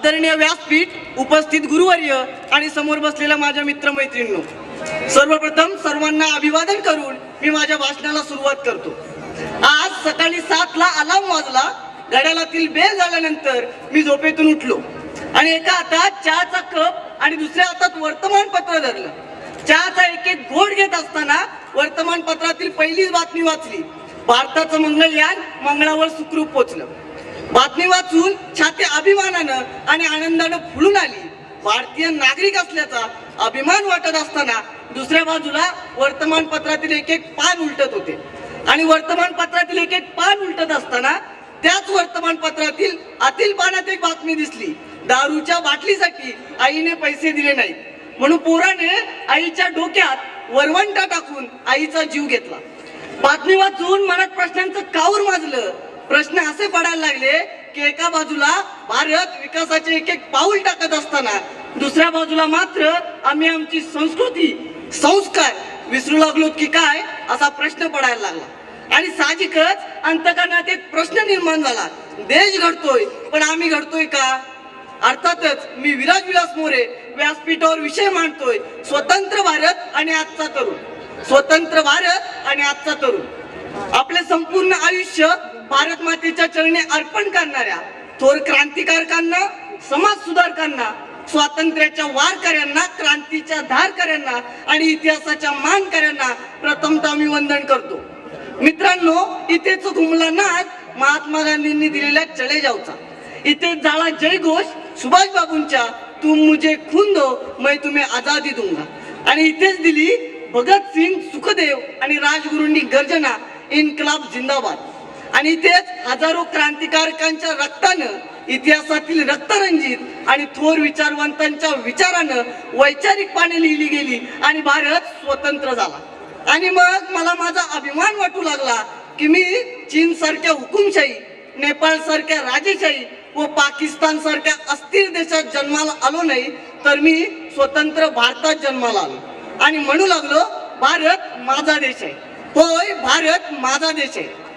आदरणीय व्यासपीठ उपस्थित गुरुवर्य आणि समोर बसलेल्या माझ्या मित्रमैत्रिणींनो सर्वप्रथम सर्वांना अभिवादन करून मी माझ्या भाषणाला सुरुवात करतो. आज सकाळी सातला अलार्म वाजला घड्याळातील बेल झाल्यानंतर मी झोपेतून उठलो आणि एका हातात चहाचा कप आणि दुसऱ्या हातात वर्तमानपत्र धरलं. चहाचा एक एक घोट घेत असताना वर्तमानपत्रातील पहिलीच बातमी वाचली. भारताचं मंगळयान मंगळावर सुखरूप पोचलं. बातमी वाचून छाती अभिमानानं आणि आनंदानं फुलून आली. भारतीय नागरिक असल्याचा अभिमान वाटत असताना दुसऱ्या बाजूला वर्तमानपत्रातील एक एक पान उलटत होते. आणि वर्तमानपत्रातील एक एक पान उलटत असताना त्याच वर्तमानपत्रातील आतील पानात एक बातमी दिसली. दारूच्या बाटलीसाठी आईने पैसे दिले नाहीत. म्हणून पोराने आईच्या डोक्यात वरवंटा टाकून आईचा जीव घेतला. बातमी वाचून मनात प्रश्नांचं कावर पडायला की एका बाजूला भारत विकासाचे एक एक पाऊल टाकत असताना दुसऱ्या बाजूला मात्र आम्ही आमची संस्कृती संस्कार विसरू लागलो की काय असा प्रश्न पडायला लागला. आणि साहजिकच अंतकरणात एक प्रश्न निर्माण झाला. देश घडतोय पण आम्ही घडतोय का? अर्थातच मी विराज विलास मोरे व्यासपीठावर विषय मांडतोय. स्वतंत्र भारत आणि आजचा तरुण. स्वतंत्र भारत आणि आजचा तरुण. आपले संपूर्ण आयुष्य भारत मातेच्या चरणी अर्पण करणाऱ्या थोर क्रांतिकारकांना समाज सुधारकांना स्वातंत्र्याच्या वारकऱ्यांना क्रांतीच्या धारकऱ्यांना आणि इतिहासाच्या मानकऱ्यांना प्रथमतः मी वंदन करतो. मित्रांनो इथेच घुमला नाच महात्मा गांधींनी दिलेल्या चले जाऊचा इथेच झाला जयघोष सुभाष बाबूंच्या तुम मुझे खून दो मैं तुम्हें आजादी दूंगा. आणि इथेच दिली भगत सिंग सुखदेव आणि राजगुरूंनी गर्जना इन्कलाब जिंदाबाद. आणि तेच हजारो क्रांतिकारकांच्या रक्तानं इतिहासातील रक्तरंजित आणि थोर विचारवंतांच्या विचारानं वैचारिक पाने लिहिली गेली आणि भारत स्वतंत्र झाला. आणि मग मला माझा अभिमान वाटू लागला की मी चीन सारख्या हुकुमशाही नेपाळ सारख्या राजेशाही व पाकिस्तान सारख्या अस्थिर देशात जन्माला आलो नाही तर मी स्वतंत्र भारतात जन्माला आलो. आणि म्हणू लागलो भारत माझा देश आहे. होय भारत माझा देश आहे.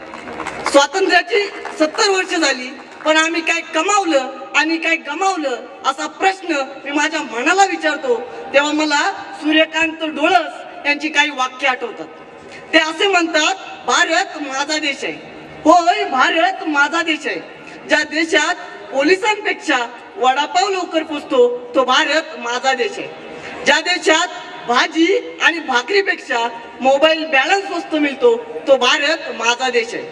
स्वातंत्र्याची सत्तर वर्ष झाली पण आम्ही काय कमावलं आणि काय गमावलं असा प्रश्न मी माझ्या मनाला विचारतो तेव्हा मला सूर्यकांत डोळस यांची काही वाक्य आठवतात. ते असे म्हणतात भारत माझा देश आहे. होय भारत माझा देश आहे. ज्या देशात पोलिसांपेक्षा वडापाव लवकर पोचतो तो भारत माझा देश आहे. ज्या देशात भाजी आणि भाकरीपेक्षा मोबाईल बॅलन्स स्वस्त मिळतो तो भारत माझा देश आहे.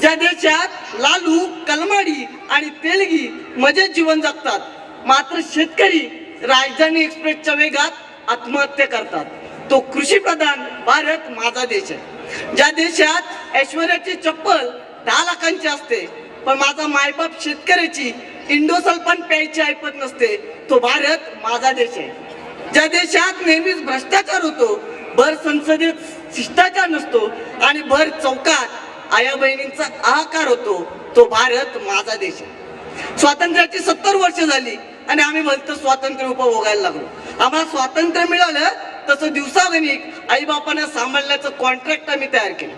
ज्या देशात लालू कलमाडी आणि तेलगी मजेत जीवन जगतात मात्र शेतकरी राजधानी एक्सप्रेसच्या वेगात आत्महत्या करतात. तो कृषी प्रधान भारत माझा देश आहे. ज्या देशात ऐश्वर्याची चप्पल दहा लाखांची असते पण माझा मायबाप शेतकऱ्याची इंडोसल पण प्यायची ऐपत नसते तो भारत माझा देश आहे. ज्या देशात नेहमीच भ्रष्टाचार होतो भर संसदेत शिष्टाचार नसतो आणि भर चौकात आया बहिणींचा आकार होतो तो भारत माझा देश आहे. स्वातंत्र्याची सत्तर वर्ष झाली आणि आम्ही भलतं स्वातंत्र्य उपभोगायला लागलो. आम्हाला स्वातंत्र्य मिळालं तसं दिवसागणिक आई बापानं सांभाळण्याचं कॉन्ट्रॅक्ट आम्ही तयार केलं.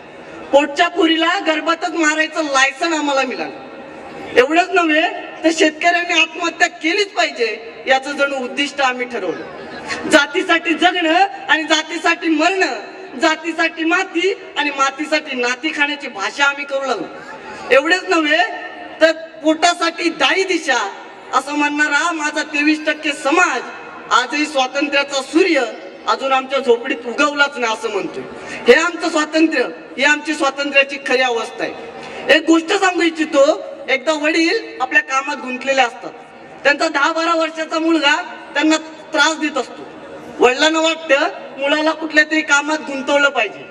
पोटच्या पुरीला गर्भातच मारायचं लायसन आम्हाला मिळालं. एवढंच नव्हे तर शेतकऱ्यांनी आत्महत्या केलीच पाहिजे याचं जणू उद्दिष्ट आम्ही ठरवलं. जातीसाठी जगणं आणि जातीसाठी मरणं जातीसाठी माती आणि मातीसाठी नाती खाण्याची भाषा आम्ही करू लागलो. एवढेच नव्हे तर पोटासाठी दाई दिशा असं म्हणणारा माझा तेवीस टक्के समाज आजही स्वातंत्र्याचा सूर्य अजून आमच्या झोपडीत उगवलाच नाही असं म्हणतोय. हे आमचं स्वातंत्र्य ही आमची स्वातंत्र्याची खरी अवस्था आहे. एक गोष्ट सांगू इच्छितो एकदा वडील आपल्या कामात गुंतलेले असतात. त्यांचा दहा बारा वर्षाचा मुलगा त्यांना त्रास देत असतो. वडिलांना वाटतं मुलाला कुठल्या तरी कामात गुंतवलं पाहिजे.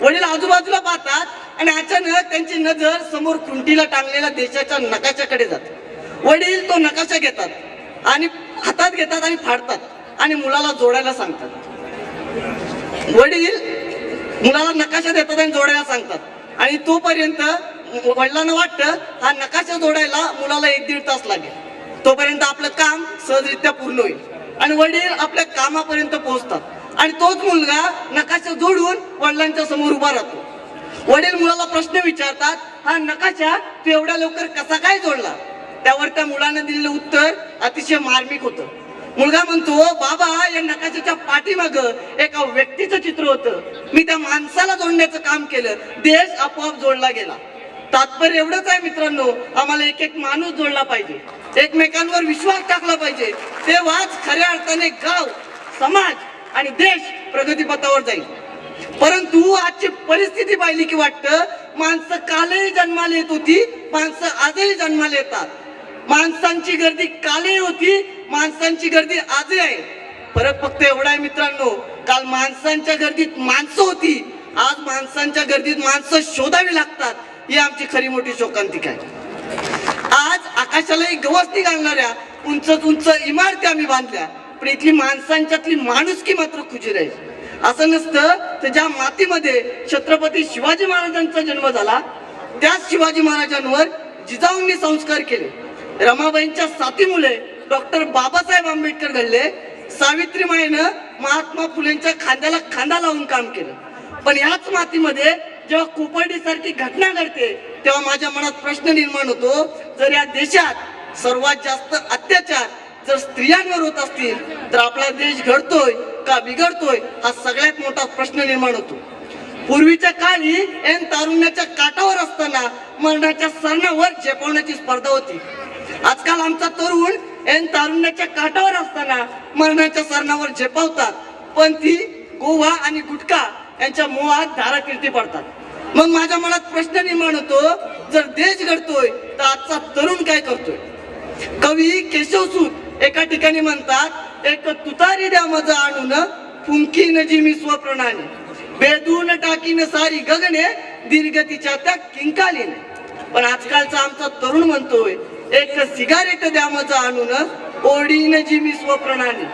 वडील आजूबाजूला पाहतात आणि अचानक त्यांची नजर समोर खुंटीला टांगलेल्या देशाच्या नकाशाकडे जाते. वडील तो नकाशा घेतात आणि हातात घेतात आणि फाडतात आणि मुलाला जोडायला सांगतात. वडील मुलाला नकाशा देतात आणि जोडायला सांगतात. आणि तोपर्यंत वडिलांना वाटतं हा नकाशा जोडायला मुलाला एक दीड तास लागेल. तोपर्यंत आपलं काम सहजरित्या पूर्ण होईल. आणि वडील आपल्या कामापर्यंत पोहोचतात. आणि तोच मुलगा नकाशा जोडून वडिलांच्या समोर उभा राहतो. वडील मुलाला प्रश्न विचारतात हा नकाशा तू एवढ्या लवकर कसा काय जोडला? त्यावर त्या मुलानं दिलेलं उत्तर अतिशय मार्मिक होतं. मुलगा म्हणतो बाबा या नकाशाच्या पाठीमाग एका व्यक्तीचं चित्र होतं. मी त्या माणसाला जोडण्याचं काम केलं. देश आपोआप जोडला गेला. तात्पर्य एवढंच आहे मित्रांनो आम्हाला एक एक माणूस जोडला पाहिजे. एकमेकांवर विश्वास टाकला पाहिजे. तेव्हाच खऱ्या अर्थाने गाव समाज आणि देश प्रगतीपथावर जाईल. परंतु आजची परिस्थिती पाहिली की वाटतं माणसं कालही जन्माला येत होती माणसं आजही जन्माला येतात. माणसांची गर्दी कालही होती माणसांची गर्दी आजही आहे. फरक फक्त एवढा आहे मित्रांनो काल माणसांच्या गर्दीत माणसं होती आज माणसांच्या गर्दीत माणसं शोधावी लागतात. ही आमची खरी मोठी शोकांतिका आहे. आज आकाशालाही गवसणी घालणाऱ्या उंच उंच इमारती आम्ही बांधल्या पण इथली माणसांच्यातली माणुसकी मात्र खुजी राहील. असं नसतं तर ज्या मातीमध्ये छत्रपती शिवाजी महाराजांचा जन्म झाला त्याच शिवाजी महाराजांवर जिजाऊंनी संस्कार केले. रमाबाईंच्या साथीमुळे डॉक्टर बाबासाहेब आंबेडकर घडले. सावित्रीमाईनं महात्मा फुलेंच्या खांद्याला खांदा लावून काम केलं. पण याच मातीमध्ये जेव्हा कोपर्डी सारखी घटना घडते तेव्हा माझ्या मनात प्रश्न निर्माण होतो जर या देशात सर्वात जास्त अत्याचार जर स्त्रियांवर होत असतील तर आपला देश घडतोय का बिघडतोय हा सगळ्यात मोठा प्रश्न निर्माण होतो. पूर्वीच्या काळी एन तारुण्याच्या काठावर असताना मरणाच्या सरणावर झेपवण्याची स्पर्धा होती. आजकाल आमचा तरुण एन तारुण्याच्या काठावर असताना मरणाच्या सरणावर झेपवतात पण ती गोवा आणि गुटखा यांच्या मोहात धाराकीर्ती पडतात. मग माझ्या मनात प्रश्न निर्माण होतो जर देश घडतोय तर आजचा तरुण काय करतोय? कवी केशवसूत एका ठिकाणी म्हणतात एक तुतारी द्या मजा आणून फुंकी नजी मी स्वप्रणाने बेदून टाकीन सारी गगने दीर्घतीच्या त्या किंकालीने. पण आजकालचा आमचा तरुण म्हणतोय एक सिगारेट द्या मजा आणून ओढीन जी मी स्वप्रणाने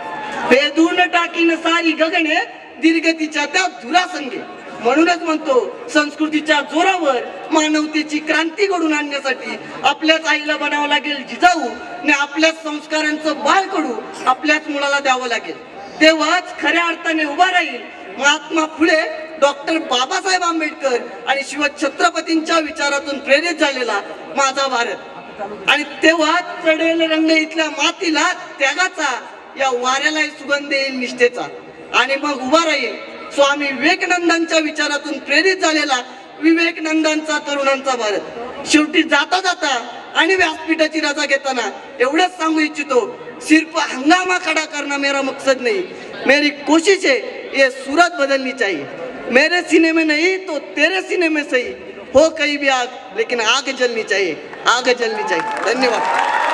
बेदून टाकीन सारी गगने दीर्घतीच्या त्या धुरासंगे. म्हणूनच म्हणतो संस्कृतीच्या जोरावर मानवतेची क्रांती घडून आणण्यासाठी आपल्याच आईला बनावं लागेल जिजाऊ आणि आपल्याच संस्कारांचं बाळ कडू आपल्याच मुलाला द्यावं लागेल. तेव्हाच खऱ्या अर्थाने उभा राहील महात्मा फुले डॉक्टर बाबासाहेब आंबेडकर आणि शिव छत्रपतींच्या विचारातून प्रेरित झालेला माझा भारत. आणि तेव्हा चढेल रंग इथल्या मातीला त्यागाचा या वाऱ्यालाही सुगंध येईल निष्ठेचा. आणि मग उभा राहील स्वामी विवेकानंदांच्या विचारातून प्रेरित झालेला विवेकानंदांचा तरुणांचा भारत. शेवटी जाता जाता आणि व्यासपीठाची रजा घेताना एवढंच सांगू इच्छितो सिर्फ हंगामा खड़ा करना मेरा मकसद नहीं. मेरी कोशिश है ये सूरत बदलनी चाहिए. मेरे सीने में नहीं तो तेरे सीने में सही. हो कहीं भी आग लेकिन आग जलनी चाहिए. आग जलनी चाहिए. धन्यवाद.